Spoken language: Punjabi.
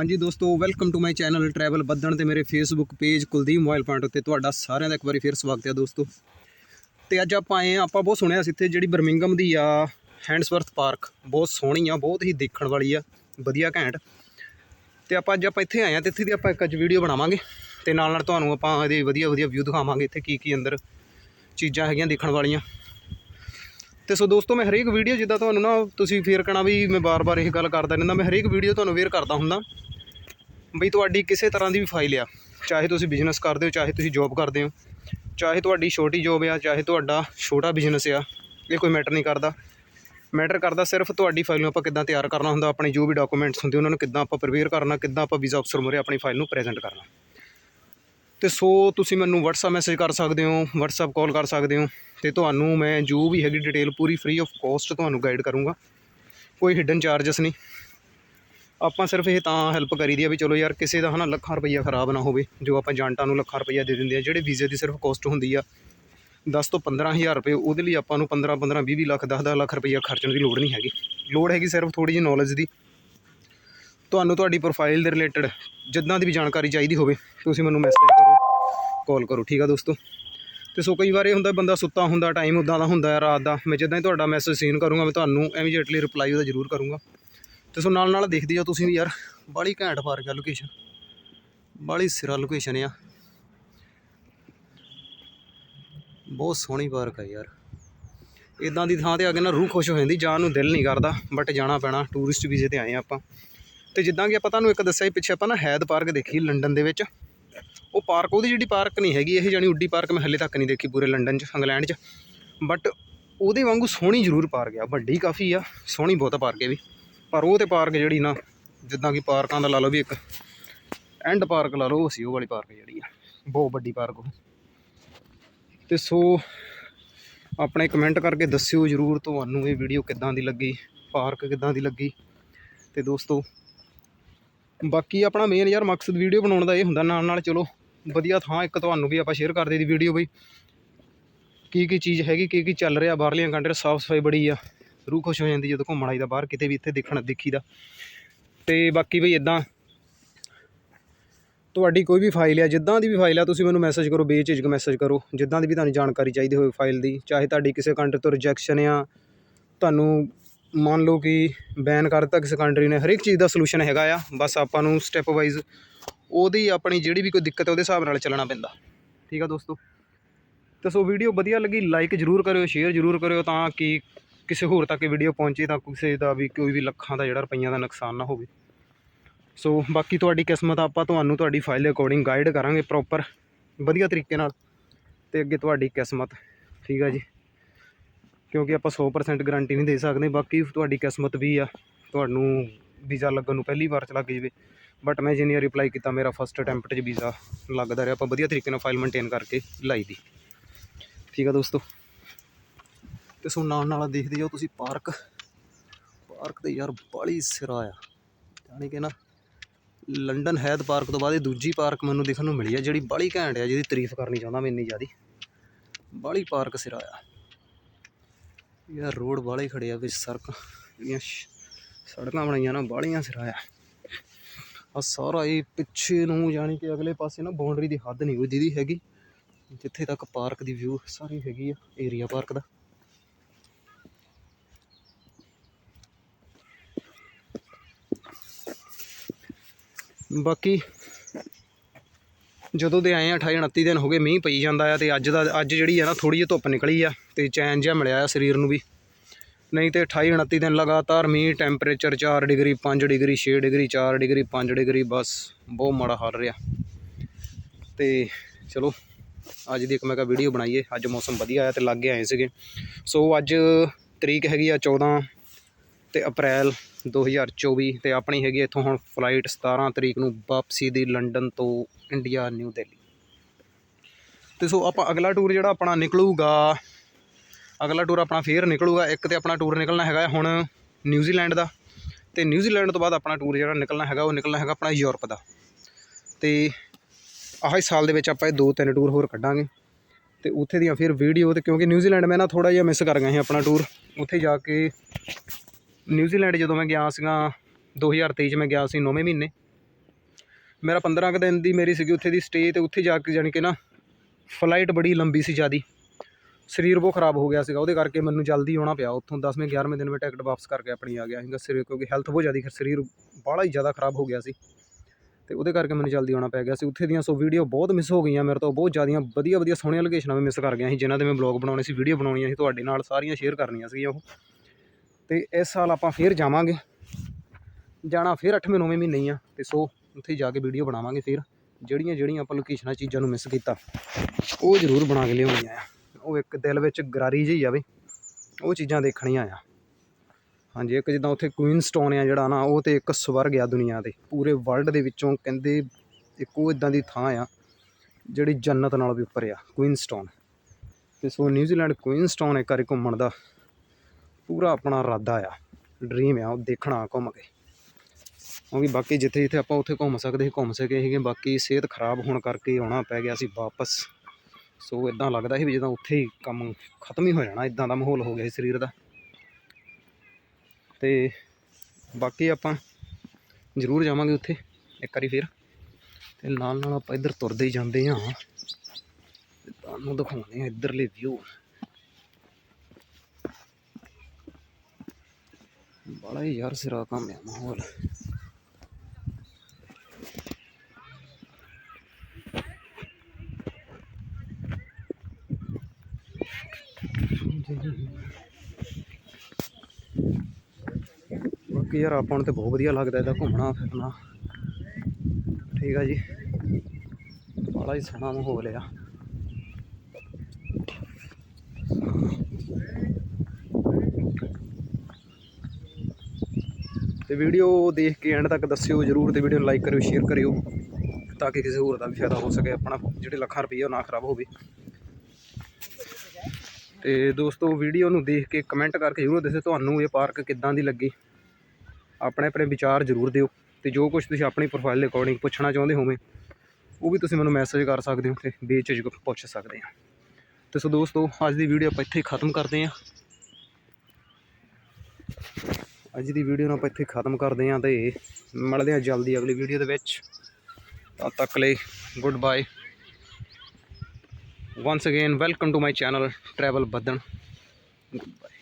ਹਾਂਜੀ ਦੋਸਤੋ welcome to my channel travel ਬੱਦਣ ਤੇ ਮੇਰੇ Facebook page Kuldeep mobile point ਉੱਤੇ ਤੁਹਾਡਾ ਸਾਰਿਆਂ ਦਾ ਇੱਕ ਵਾਰੀ ਫੇਰ ਸਵਾਗਤ ਹੈ ਦੋਸਤੋ। ਤੇ ਅੱਜ ਆਪਾਂ ਆਏ ਆਪਾਂ ਬਹੁਤ ਸੁਣਿਆ ਸੀ ਇੱਥੇ ਜਿਹੜੀ ਬਰਮਿੰਗਮ ਦੀ ਆ ਹੈਂਡਸਵਰਥ ਪਾਰਕ ਬਹੁਤ ਸੋਹਣੀ ਆ, ਬਹੁਤ ਹੀ ਦੇਖਣ ਵਾਲੀ ਆ, ਵਧੀਆ ਘੈਂਟ। ਤੇ ਆਪਾਂ ਅੱਜ ਆਪਾਂ ਇੱਥੇ ਆਏ ਹਾਂ ਤੇ ਇੱਥੇ ਦੀ ਆਪਾਂ ਇੱਕ ਅੱਜ ਵੀਡੀਓ ਬਣਾਵਾਂਗੇ ਤੇ ਨਾਲ ਨਾਲ ਤੁਹਾਨੂੰ ਆਪਾਂ ਇਹਦੇ ਵਧੀਆ ਵਧੀਆ ਵਿਊ ਦਿਖਾਵਾਂਗੇ ਇੱਥੇ ਕੀ ਕੀ ਅੰਦਰ ਚੀਜ਼ਾਂ ਹੈਗੀਆਂ ਦੇਖਣ ਵਾਲੀਆਂ। ਤੇ ਸੋ ਦੋਸਤੋ, ਮੈਂ ਹਰੇਕ ਵੀਡੀਓ ਜਿੱਦਾਂ ਤੁਹਾਨੂੰ ਨਾ ਤੁਸੀਂ ਫੇਰ ਕਹਣਾ ਵੀ ਮੈਂ ਬਾਰ-ਬਾਰ ਇਹ ਗੱਲ ਕਰਦਾ ਰਹਿੰਦਾ, ਮੈਂ ਹਰੇਕ ਵੀਡੀਓ ਤੁਹਾਨੂੰ ਵੇਅਰ ਕਰਦਾ ਹੁੰਦਾ ਬਈ ਤੁਹਾਡੀ ਕਿਸੇ ਤਰ੍ਹਾਂ ਦੀ ਵੀ ਫਾਈਲ ਆ, ਚਾਹੇ ਤੁਸੀਂ ਬਿਜ਼ਨਸ ਕਰਦੇ ਹੋ, ਚਾਹੇ ਤੁਸੀਂ ਜੌਬ ਕਰਦੇ ਹੋ, ਚਾਹੇ ਤੁਹਾਡੀ ਛੋਟੀ ਜੌਬ ਆ, ਚਾਹੇ ਤੁਹਾਡਾ ਛੋਟਾ ਬਿਜ਼ਨਸ ਆ, ਇਹ ਕੋਈ ਮੈਟਰ ਨਹੀਂ ਕਰਦਾ। ਮੈਟਰ ਕਰਦਾ ਸਿਰਫ ਤੁਹਾਡੀ ਫਾਈਲ ਨੂੰ ਆਪਾਂ ਕਿੱਦਾਂ ਤਿਆਰ ਕਰਨਾ ਹੁੰਦਾ, ਆਪਣੇ ਜੋ ਵੀ ਡਾਕੂਮੈਂਟਸ ਹੁੰਦੇ ਉਹਨਾਂ ਨੂੰ ਕਿੱਦਾਂ ਆਪਾਂ ਪ੍ਰੀਪੇਅਰ ਕਰਨਾ, ਕਿੱਦਾਂ ਆਪਾਂ ਵੀਜ਼ਾ ਅਫਸਰ ਮੁਰੇ ਆਪਣੀ ਫਾਈਲ ਨੂੰ ਪ੍ਰੈਜ਼ੈਂਟ ਕਰਨਾ। ਤੇ ਸੋ ਤੁਸੀਂ ਮੈਨੂੰ WhatsApp ਮੈਸੇਜ ਕਰ ਸਕਦੇ ਹੋ, WhatsApp ਕਾਲ ਕਰ ਸਕਦੇ ਹੋ ਤੇ ਤੁਹਾਨੂੰ ਮੈਂ ਜੋ ਵੀ ਹੈਗੀ ਡਿਟੇਲ ਪੂਰੀ ਫ੍ਰੀ ਆਫ ਕਾਸਟ ਤੁਹਾਨੂੰ ਗਾਈਡ ਕਰੂੰਗਾ। ਕੋਈ ਹਿਡਨ ਚਾਰजेस ਨਹੀਂ। ਆਪਾਂ ਸਿਰਫ ਇਹ ਤਾਂ ਹੈਲਪ ਕਰੀਦੀ ਆ ਵੀ ਚਲੋ ਯਾਰ ਕਿਸੇ ਦਾ ਹਨਾ ਲੱਖਾਂ ਰੁਪਈਆ ਖਰਾਬ ਨਾ ਹੋਵੇ, ਜੋ ਆਪਾਂ ਜਾਂਟਾਂ ਨੂੰ ਲੱਖਾਂ ਰੁਪਈਆ ਦੇ ਦਿੰਦੇ ਆ, ਜਿਹੜੇ ਵੀਜ਼ੇ ਦੀ ਸਿਰਫ ਕਾਸਟ ਹੁੰਦੀ ਆ 10 ਤੋਂ 15000 ਰੁਪਏ, ਉਹਦੇ ਲਈ ਆਪਾਂ ਨੂੰ 15 15 20 ਲੱਖ 10 10 ਲੱਖ ਰੁਪਈਆ ਖਰਚਣ ਦੀ ਲੋੜ ਨਹੀਂ ਹੈਗੀ। ਲੋੜ ਹੈਗੀ ਸਿਰਫ ਥੋੜੀ ਜਿਹੀ ਨੌਲੇਜ ਦੀ। ਤੁਹਾਨੂੰ ਤੁਹਾਡੀ ਪ੍ਰੋਫਾਈਲ ਦੇ ਰਿਲੇਟਡ ਜਿੱਦਾਂ ਦੀ ਵੀ ਜਾਣਕਾਰੀ ਚਾਹੀਦੀ ਹੋਵੇ, ਤੁਸੀਂ ਮੈਨੂੰ ਮੈਸੇਜ ਕਰੋ। ਕਾਲ ਕਰੋ, ਠੀਕ ਆ ਦੋਸਤੋ? ਤੇ ਸੋ ਕਈ ਵਾਰ ਇਹ ਹੁੰਦਾ ਬੰਦਾ ਸੁੱਤਾ ਹੁੰਦਾ ਟਾਈਮ ਉਦਾਂ ਦਾ ਹੁੰਦਾ ਹੈ, ਰਾਤ ਦਾ। ਮੈਂ ਜਿੱਦਾਂ ਹੀ ਤੁਹਾਡਾ ਮੈਸੇਜ ਸੀਨ ਕਰੂੰਗਾ, ਮੈਂ ਤੁਹਾਨੂੰ ਇਮੀਡੀਏਟਲੀ ਰਿਪਲਾਈ ਉਹਦਾ ਜ਼ਰੂਰ ਕਰੂੰਗਾ। ਤੇ ਸੋ ਨਾਲ ਨਾਲ ਦੇਖਦੇ ਜਾਓ ਤੁਸੀਂ ਵੀ ਯਾਰ ਬਾਲੀ ਘੈਂਟ ਪਾਰਕ ਆ ਲੋਕੇਸ਼ਨ ਬਾਲੀ ਸਿਰਾ ਲੋਕੇਸ਼ਨ ਆ। ਬਹੁਤ ਸੋਹਣੀ ਪਾਰਕ ਆ ਯਾਰ। ਇਦਾਂ ਦੀ ਥਾਂ ਤੇ ਆ ਕੇ ਨਾ ਰੂਹ ਖੁਸ਼ ਹੋ ਜਾਂਦੀ, ਜਾਣ ਨੂੰ ਦਿਲ ਨਹੀਂ ਕਰਦਾ ਬਟ ਜਾਣਾ ਪੈਣਾ ਟੂਰਿਸਟ ਵੀਜ਼ੇ ਤੇ ਆਏ ਆ ਆਪਾਂ। ਤੇ ਜਿੱਦਾਂ ਕਿ ਆਪਾਂ ਤੁਹਾਨੂੰ ਇੱਕ ਦੱਸਿਆ ਪਿੱਛੇ ਆਪਾਂ ਨਾ ਹੈਦ ਪਾਰਕ ਦੇਖੀ, ਲੰਡਨ ਦੇ ਵਿੱਚ। ਉਹ ਪਾਰਕ, ਉਹਦੀ ਜਿਹੜੀ ਪਾਰਕ ਨਹੀਂ ਹੈਗੀ, ਇਹ ਜਾਨੀ ਉੱਡੀ ਪਾਰਕ ਮੈਂ ਹੱਲੇ ਤੱਕ ਨਹੀਂ ਦੇਖੀ ਪੂਰੇ ਲੰਡਨ 'ਚ, ਇੰਗਲੈਂਡ 'ਚ। ਬਟ ਉਹਦੇ ਵਾਂਗੂ ਸੋਹਣੀ ਜ਼ਰੂਰ ਪਾਰਕ ਆ, ਵੱਡੀ ਕਾਫੀ ਆ, ਸੋਹਣੀ ਬਹੁਤ ਪਾਰਕ ਹੈ ਵੀ। ਪਰ ਉਹ ਤੇ ਪਾਰਕ ਜਿਹੜੀ ਨਾ, ਜਿੱਦਾਂ ਕਿ ਪਾਰਕਾਂ ਦਾ ਲਾ ਲਓ ਵੀ ਇੱਕ ਐਂਡ ਪਾਰਕ ਲਾ ਲਓ, ਉਹ ਸੀ ਉਹ ਵਾਲੀ ਪਾਰਕ ਜਿਹੜੀ ਆ। ਬਹੁਤ ਵੱਡੀ ਪਾਰਕ ਉਹ। ਤੇ ਸੋ ਆਪਣੇ ਕਮੈਂਟ ਕਰਕੇ ਦੱਸਿਓ ਜ਼ਰੂਰ ਤੁਹਾਨੂੰ ਇਹ ਵੀਡੀਓ ਕਿੱਦਾਂ ਦੀ ਲੱਗੀ, ਪਾਰਕ ਕਿੱਦਾਂ ਦੀ ਲੱਗੀ। ਤੇ ਦੋਸਤੋ, ਬਾਕੀ ਆਪਣਾ ਮੇਨ ਯਾਰ ਮਕਸਦ ਵੀਡੀਓ ਬਣਾਉਣ ਦਾ ਇਹ ਹੁੰਦਾ ਨਾਲ ਨਾਲ ਚਲੋ ਵਧੀਆ ਥਾਂ ਇੱਕ ਤੁਹਾਨੂੰ ਵੀ ਆਪਾਂ ਸ਼ੇਅਰ ਕਰਦੇ ਦੀ ਵੀਡੀਓ ਬਈ। ਕੀ ਕੀ ਚੀਜ਼ ਹੈਗੀ, ਕੀ ਕੀ ਚੱਲ ਰਿਹਾ, ਬਾਹਰਲੀਆਂ ਕੰਟਰੀਆਂ ਸਾਫ਼ ਸਫ਼ਾਈ ਬੜੀ ਆ। ਰੂਹ ਖੁਸ਼ ਹੋ ਜਾਂਦੀ ਜਦੋਂ ਘੁੰਮਣ ਆਈਦਾ ਬਾਹਰ ਕਿਤੇ ਵੀ ਇੱਥੇ ਦੇਖਣ ਦੇਖੀਦਾ ਤੇ ਬਾਕੀ ਬਈ ਇਦਾਂ ਤੁਹਾਡੀ ਕੋਈ ਵੀ ਫਾਈਲ ਆ, ਜਿੱਦਾਂ ਦੀ ਵੀ ਫਾਈਲ ਆ, ਤੁਸੀਂ ਮੈਨੂੰ ਮੈਸੇਜ ਕਰੋ, ਬੇਝਿਜਕ ਮੈਸੇਜ ਕਰੋ। ਜਿੱਦਾਂ ਦੀ ਵੀ ਤੁਹਾਨੂੰ ਜਾਣਕਾਰੀ ਚਾਹੀਦੀ ਹੋਵੇ ਫਾਈਲ ਦੀ, ਚਾਹੇ ਤੁਹਾਡੀ ਕਿਸੇ ਕੰਟਰੀ ਤੋਂ ਰਿਜੈਕਸ਼ਨ ਆ, ਤੁਹਾਨੂੰ ਮੰਨ ਲਓ ਕਿ ਬੈਨ ਕਰਤਾ ਕਿਸੇ ਕੰਟਰੀ ਨੇ ਹਰ ਇੱਕ ਚੀਜ਼ ਦਾ ਸੋਲੂਸ਼ਨ ਹੈਗਾ ਆ। ਬਸ ਆਪਾਂ ਨੂੰ ਸਟੈਪ ਵਾਈਜ਼ ਉਹਦੀ ਆਪਣੀ ਜਿਹੜੀ ਵੀ ਕੋਈ ਦਿੱਕਤ ਹੈ, ਉਹਦੇ ਹਿਸਾਬ ਨਾਲ ਚੱਲਣਾ ਪੈਂਦਾ। ਠੀਕ ਆ ਦੋਸਤੋ? ਤਾਂ ਸੋ ਵੀਡੀਓ ਵਧੀਆ ਲੱਗੀ ਲਾਈਕ ਜ਼ਰੂਰ ਕਰਿਓ ਸ਼ੇਅਰ ਜ਼ਰੂਰ ਕਰਿਓ ਤਾਂ ਕਿ ਕਿਸੇ ਹੋਰ ਤੱਕ ਇਹ ਵੀਡੀਓ ਪਹੁੰਚੇ, ਤਾਂ ਕਿਸੇ ਦਾ ਵੀ ਕੋਈ ਵੀ ਲੱਖਾਂ ਦਾ ਜਿਹੜਾ ਰੁਪਈਆਂ ਦਾ ਨੁਕਸਾਨ ਨਾ ਹੋਵੇ। ਸੋ ਬਾਕੀ ਤੁਹਾਡੀ ਕਿਸਮਤ, ਆਪਾਂ ਤੁਹਾਨੂੰ ਤੁਹਾਡੀ ਫਾਈਲ ਦੇ ਅਕੋਰਡਿੰਗ ਗਾਈਡ ਕਰਾਂਗੇ ਪ੍ਰੋਪਰ ਵਧੀਆ ਤਰੀਕੇ ਨਾਲ ਤੇ ਅੱਗੇ ਤੁਹਾਡੀ ਕਿਸਮਤ, ਠੀਕ ਆ ਜੀ? ਕਿਉਂਕਿ ਆਪਾਂ 100% ਗਾਰੰਟੀ ਨਹੀਂ ਦੇ ਸਕਦੇ, ਬਾਕੀ ਤੁਹਾਡੀ ਕਿਸਮਤ ਵੀ ਆ, ਤੁਹਾਨੂੰ ਵੀਜ਼ਾ ਲੱਗਣ ਨੂੰ ਪਹਿਲੀ ਵਾਰ ਚਲਾ ਲੱਗ ਜਾਵੇ। ਬਟ ਮੈਂ ਜਿੰਨੀ ਰਿਪਲਾਈ ਕੀਤਾ, ਮੇਰਾ ਫਸਟ ਅਟੈਂਪਟ 'ਚ ਵੀਜ਼ਾ ਲੱਗਦਾ ਰਿਹਾ। ਆਪਾਂ ਵਧੀਆ ਤਰੀਕੇ ਨਾਲ ਫਾਈਲ ਮੇਨਟੇਨ ਕਰਕੇ ਲਾਈ ਦੀ। ਠੀਕ ਆ ਦੋਸਤੋ? ਤੇ ਸੋ ਨਾਲ ਨਾਲ ਦੇਖਦੇ ਜਾਓ ਤੁਸੀਂ ਪਾਰਕ ਪਾਰਕ ਤੇ ਯਾਰ ਬਾਲੀ ਸਿਰਾ ਆ। ਜਾਣੀ ਕਿ ਨਾ ਲੰਡਨ ਹੈਦ ਪਾਰਕ ਤੋਂ ਬਾਅਦ ਇਹ ਦੂਜੀ ਪਾਰਕ ਮੈਨੂੰ ਦੇਖਣ ਨੂੰ ਮਿਲੀ ਆ, ਜਿਹੜੀ ਬਾਲੀ ਘੈਂਟ ਆ, ਜਿਹਦੀ ਤਾਰੀਫ ਕਰਨੀ ਚਾਹੁੰਦਾ ਮੈਂ ਇੰਨੀ ਜ਼ਿਆਦੀ। ਬਾਲੀ ਪਾਰਕ ਸਿਰਾ ਆ। ਯਾਰ ਰੋਡ ਵਾਲੇ ਖੜੇ ਆ ਵਿੱਚ ਸੜਕ, ਜਿਹੜੀਆਂ ਸੜਕਾਂ ਬਣਾਈਆਂ ਨਾ, ਬਾਲੀਆਂ ਸਿਰਾ ਆ। ਆ ਸਾਰਾ ਇਹ ਪਿੱਛੇ ਨੂੰ ਜਾਣੀ ਕਿ ਅਗਲੇ ਪਾਸੇ ਨਾ ਬਾਉਂਡਰੀ ਦੀ ਹੱਦ ਨਹੀਂ ਕੋਈ ਦੀਦੀ ਹੈਗੀ, ਜਿੱਥੇ ਤੱਕ ਪਾਰਕ ਦੀ ਵਿਊ ਸਾਰੀ ਹੈਗੀ ਆ ਏਰੀਆ ਪਾਰਕ ਦਾ। ਬਾਕੀ ਜਦੋਂ ਦੇ ਆਏ ਆ 28 29 ਦਿਨ ਹੋ ਗਏ, ਮੀਂਹ ਪਈ ਜਾਂਦਾ ਆ ਤੇ ਅੱਜ ਦਾ, ਅੱਜ ਜਿਹੜੀ ਆ ਨਾ ਥੋੜੀ ਜਿਹੀ ਧੁੱਪ ਨਿਕਲੀ ਆ ਤੇ ਚੈਨ ਜਿਹਾ ਮਿਲਿਆ ਆ ਸਰੀਰ ਨੂੰ ਵੀ। ਨਹੀਂ ਤਾਂ ਅਠਾਈ, ਉਣੱਤੀ ਦਿਨ ਲਗਾਤਾਰ ਮੀਂਹ ਟੈਂਪਰੇਚਰ ਚਾਰ ਡਿਗਰੀ, ਪੰਜ ਡਿਗਰੀ, ਛੇ ਡਿਗਰੀ, ਚਾਰ ਡਿਗਰੀ, ਪੰਜ ਡਿਗਰੀ, ਬਸ ਬਹੁਤ ਮਾੜਾ ਹਾਲ ਰਿਹਾ। ਤੇ ਚਲੋ, ਅੱਜ ਦੀ ਇੱਕ ਮੈਂ ਕਿਹਾ ਵੀਡੀਓ ਬਣਾਈਏ, ਅੱਜ ਮੌਸਮ ਵਧੀਆ ਆਇਆ ਤੇ ਲਾਗੇ ਆਏ ਸੀਗੇ। ਸੋ ਅੱਜ ਤਰੀਕ ਹੈਗੀ ਆ 14 ਤੇ ਅਪ੍ਰੈਲ 2024 ਤੇ ਆਪਣੀ ਹੈਗੀ ਇੱਥੋਂ ਹੁਣ ਫਲਾਈਟ 17 ਤਰੀਕ ਨੂੰ ਵਾਪਸੀ ਦੀ ਲੰਡਨ ਤੋਂ ਇੰਡੀਆ ਨਿਊ ਦਿੱਲੀ। ਤੇ ਸੋ ਆਪਾਂ ਅਗਲਾ ਟੂਰ ਜਿਹੜਾ ਆਪਣਾ ਨਿਕਲੂਗਾ ਅਗਲਾ ਟੂਰ ਆਪਣਾ ਫੇਰ ਨਿਕਲੂਗਾ। ਇੱਕ ਤੇ ਆਪਣਾ ਟੂਰ ਨਿਕਲਣਾ ਹੈਗਾ ਹੁਣ ਨਿਊਜ਼ੀਲੈਂਡ ਦਾ ਤੇ ਨਿਊਜ਼ੀਲੈਂਡ ਤੋਂ ਬਾਅਦ ਆਪਣਾ ਟੂਰ ਜਿਹੜਾ ਨਿਕਲਣਾ ਹੈਗਾ, ਉਹ ਨਿਕਲਣਾ ਹੈਗਾ ਆਪਣਾ ਯੂਰਪ ਦਾ। ਤੇ ਆਹ ਹੀ ਸਾਲ ਦੇ ਵਿੱਚ ਆਪਾਂ ਇਹ ਦੋ ਤਿੰਨ ਟੂਰ ਹੋਰ ਕੱਢਾਂਗੇ। ਤੇ ਉੱਥੇ ਦੀਆਂ ਫਿਰ ਵੀਡੀਓ ਤੇ ਕਿਉਂਕਿ ਨਿਊਜ਼ੀਲੈਂਡ ਮੈਂ ਨਾ ਥੋੜਾ ਜਿਹਾ ਮਿਸ ਕਰ ਗਿਆ ਸੀ ਆਪਣਾ ਟੂਰ ਉੱਥੇ ਜਾ ਕੇ ਨਿਊਜ਼ੀਲੈਂਡ ਜਦੋਂ ਮੈਂ ਗਿਆ ਸੀਗਾ 2023 ਚ ਮੈਂ ਗਿਆ ਸੀ 9ਵੇਂ ਮਹੀਨੇ। ਮੇਰਾ 15 ਕੁ ਦਿਨ ਦੀ ਮੇਰੀ ਸੀਗੀ ਉੱਥੇ ਦੀ ਸਟੇ ਤੇ ਉੱਥੇ ਜਾ ਕੇ ਜਾਣੀ ਕਿ ਨਾ ਫਲਾਈਟ ਬੜੀ ਲੰਬੀ ਸੀ ਜਿਆਦੀ। ਸਰੀਰ ਬਹੁਤ ਖਰਾਬ ਹੋ ਗਿਆ ਸੀਗਾ, ਉਹਦੇ ਕਰਕੇ ਮੈਨੂੰ ਜਲਦੀ ਆਉਣਾ ਪਿਆ। ਉੱਥੋਂ 10ਵੇਂ 11ਵੇਂ ਦਿਨ ਮੈਂ ਟਿਕਟ ਵਾਪਸ ਕਰਕੇ ਆਪਣੀ ਆ ਗਿਆ ਸੀਗਾ ਸਰੀਰ, ਕਿਉਂਕਿ ਹੈਲਥ ਬਹੁਤ ਜ਼ਿਆਦਾ ਸਰੀਰ ਬਾਹਲਾ ਹੀ ਜ਼ਿਆਦਾ ਖਰਾਬ ਹੋ ਗਿਆ ਸੀ। ਤੇ ਉਹਦੇ ਕਰਕੇ ਮੈਨੂੰ ਜਲਦੀ ਆਉਣਾ ਪੈ ਗਿਆ ਸੀ। ਉੱਥੇ ਦੀਆਂ ਸੋ ਵੀਡੀਓ ਬਹੁਤ ਮਿਸ ਹੋ ਗਈਆਂ, ਮੇਰੇ ਤੋਂ ਬਹੁਤ ਜ਼ਿਆਦੀਆਂ ਵਧੀਆ ਵਧੀਆ ਸੋਹਣੀਆਂ ਲੋਕੇਸ਼ਨਾਂ ਵੀ ਮਿਸ ਕਰ ਗਿਆ ਸੀ, ਜਿਨ੍ਹਾਂ ਦੇ ਮੈਂ ਬਲੌਗ ਬਣਾਉਣੇ ਸੀ ਵੀਡੀਓ ਬਣਾਉਣੀਆਂ ਸੀ, ਤੁਹਾਡੇ ਨਾਲ ਸਾਰੀਆਂ ਸ਼ੇਅਰ ਕਰਨੀਆਂ ਸੀਗੀਆਂ ਉਹ। ਤੇ ਇਸ ਸਾਲ ਆਪਾਂ ਫੇਰ ਜਾਵਾਂਗੇ। ਜਾਣਾ ਫਿਰ 8ਵੇਂ 9ਵੇਂ ਮਹੀਨੇ ਹੀ ਆ। ਤੇ ਸੋ ਉੱਥੇ ਜਾ ਕੇ ਵੀਡੀਓ ਬਣਾਵਾਂਗੇ ਫਿਰ। ਜਿਹੜੀਆਂ ਜਿਹੜੀਆਂ ਆਪਾਂ ਲੋਕੇਸ਼ਨਾਂ ਚੀਜ਼ਾਂ ਨੂੰ ਮਿਸ ਕੀਤਾ, ਉਹ ਜ਼ਰੂਰ ਬਣਾ ਕੇ ਲਿਆਉਣੀਆਂ ਆ। ਉਹ ਇੱਕ ਦਿਲ ਵਿੱਚ ਗਰਾਰੀ ਜਿਹੀ ਆਵੇ ਉਹ ਚੀਜ਼ਾਂ ਦੇਖਣੀਆਂ ਆ। ਹਾਂਜੀ, ਇੱਕ ਜਿੱਦਾਂ ਉੱਥੇ ਕੁਈਨਸਟੋਨ ਆ ਜਿਹੜਾ ਨਾ, ਉਹ ਤੇ ਇੱਕ ਸਵਰਗ ਆ ਦੁਨੀਆ ਦੇ। ਪੂਰੇ ਵਰਲਡ ਦੇ ਵਿੱਚੋਂ ਕਹਿੰਦੇ ਇੱਕ ਉਹ ਇਦਾਂ ਦੀ ਥਾਂ ਆ, ਜਿਹੜੀ ਜੰਨਤ ਨਾਲ ਵੀ ਉੱਪਰ ਆ ਕੁਈਨਸਟੋਨ ਤੇ ਸੋ ਨਿਊਜ਼ੀਲੈਂਡ ਕੁਈਨਸਟੋਨ ਇੱਕ ਵਾਰੀ ਘੁੰਮਣ ਦਾ ਪੂਰਾ ਆਪਣਾ ਇਰਾਦਾ ਆ ਡ੍ਰੀਮ ਆ, ਉਹ ਦੇਖਣਾ, ਘੁੰਮ ਕੇ। ਕਿਉਂਕਿ ਬਾਕੀ ਜਿੱਥੇ ਜਿੱਥੇ ਆਪਾਂ ਉੱਥੇ ਘੁੰਮ ਸਕਦੇ ਸੀ ਘੁੰਮ ਸਕੇ ਸੀਗੇ, ਬਾਕੀ ਸਿਹਤ ਖਰਾਬ ਹੋਣ ਕਰਕੇ ਆਉਣਾ ਪੈ ਗਿਆ ਸੀ ਵਾਪਸ। ਸੋ ਇਦਾਂ ਲੱਗਦਾ ਸੀ ਵੀ ਜਿੱਦਾਂ ਉੱਥੇ ਹੀ ਕੰਮ ਖਤਮ ਹੀ ਹੋ ਜਾਣਾ ਇਦਾਂ ਦਾ ਮਾਹੌਲ ਹੋ ਗਿਆ ਸੀ ਸਰੀਰ ਦਾ। ਤੇ ਬਾਕੀ ਆਪਾਂ ਜ਼ਰੂਰ ਜਾਵਾਂਗੇ ਉੱਥੇ ਇੱਕ ਵਾਰੀ ਫਿਰ। ਤੇ ਨਾਲ ਨਾਲ ਆਪਾਂ ਇੱਧਰ ਤੁਰਦੇ ਹੀ ਜਾਂਦੇ ਹਾਂ। ਤੁਹਾਨੂੰ ਦਿਖਾਉਂਦੇ ਹਾਂ ਇੱਧਰਲੇ ਵਿਊ ਬੜਾ ਹੀ ਯਾਰ ਸਿਰਾ ਕੰਮ ਆ ਮਾਹੌਲ। ਬਾਕੀ ਯਾਰ ਆਪਾਂ ਨੂੰ ਤੇ ਬਹੁਤ ਵਧੀਆ ਲੱਗਦਾ ਇਹਦਾ ਘੁੰਮਣਾ, ਫਿਰਨਾ। ਠੀਕ ਆ ਜੀ। ਬੜਾ ਹੀ ਸੋਹਣਾ ਮਾਹੌਲ ਆ। ਤੇ ਵੀਡੀਓ ਦੇਖ ਕੇ ਐਂਡ ਤੱਕ ਦੱਸਿਓ, ਜਰੂਰ ਤੇ ਵੀਡੀਓ ਨੂੰ ਲਾਈਕ ਕਰਿਓ ਸ਼ੇਅਰ ਕਰਿਓ, ਤਾਂ ਕਿ ਕਿਸੇ ਹੋਰ ਦਾ ਵੀ ਫਾਇਦਾ ਹੋ ਸਕੇ, ਆਪਣਾ ਜਿਹੜੇ ਲੱਖਾਂ ਰੁਪਏ ਉਹ ਨਾ ਖਰਾਬ ਹੋਵੇ। ਤੇ ਦੋਸਤੋ ਵੀਡੀਓ ਨੂੰ ਦੇਖ ਕੇ ਕਮੈਂਟ ਕਰਕੇ ਜ਼ਰੂਰ ਦੱਸਿਓ ਤੁਹਾਨੂੰ ਇਹ ਪਾਰਕ ਕਿੱਦਾਂ ਦੀ ਲੱਗੀ। ਆਪਣੇ ਆਪਣੇ ਵਿਚਾਰ ਜ਼ਰੂਰ ਦਿਓ ਤੇ ਜੋ ਕੁਝ ਤੁਸੀਂ ਆਪਣੀ ਪ੍ਰੋਫਾਈਲ ਦੇ ਅਕੋਰਡਿੰਗ ਪੁੱਛਣਾ ਚਾਹੁੰਦੇ ਹੋਵੇ ਉਹ ਵੀ ਤੁਸੀਂ ਮੈਨੂੰ ਮੈਸੇਜ ਕਰ ਸਕਦੇ ਹੋ ਤੇ ਬੇਝਿਜਕ ਪੁੱਛ ਸਕਦੇ ਆ ਤੇ ਸੋ ਦੋਸਤੋ, ਅੱਜ ਦੀ ਵੀਡੀਓ ਆਪਾਂ ਇੱਥੇ ਖਤਮ ਕਰਦੇ ਹਾਂ। ਅੱਜ ਦੀ ਵੀਡੀਓ ਨੂੰ ਆਪਾਂ ਇੱਥੇ ਖਤਮ ਕਰਦੇ ਹਾਂ ਤੇ ਮਿਲਦੇ ਹਾਂ ਜਲਦੀ ਅਗਲੀ ਵੀਡੀਓ ਦੇ ਵਿੱਚ। ਤਦ ਤੱਕ ਲਈ good bye once again welcome to my channel travel badan goodbye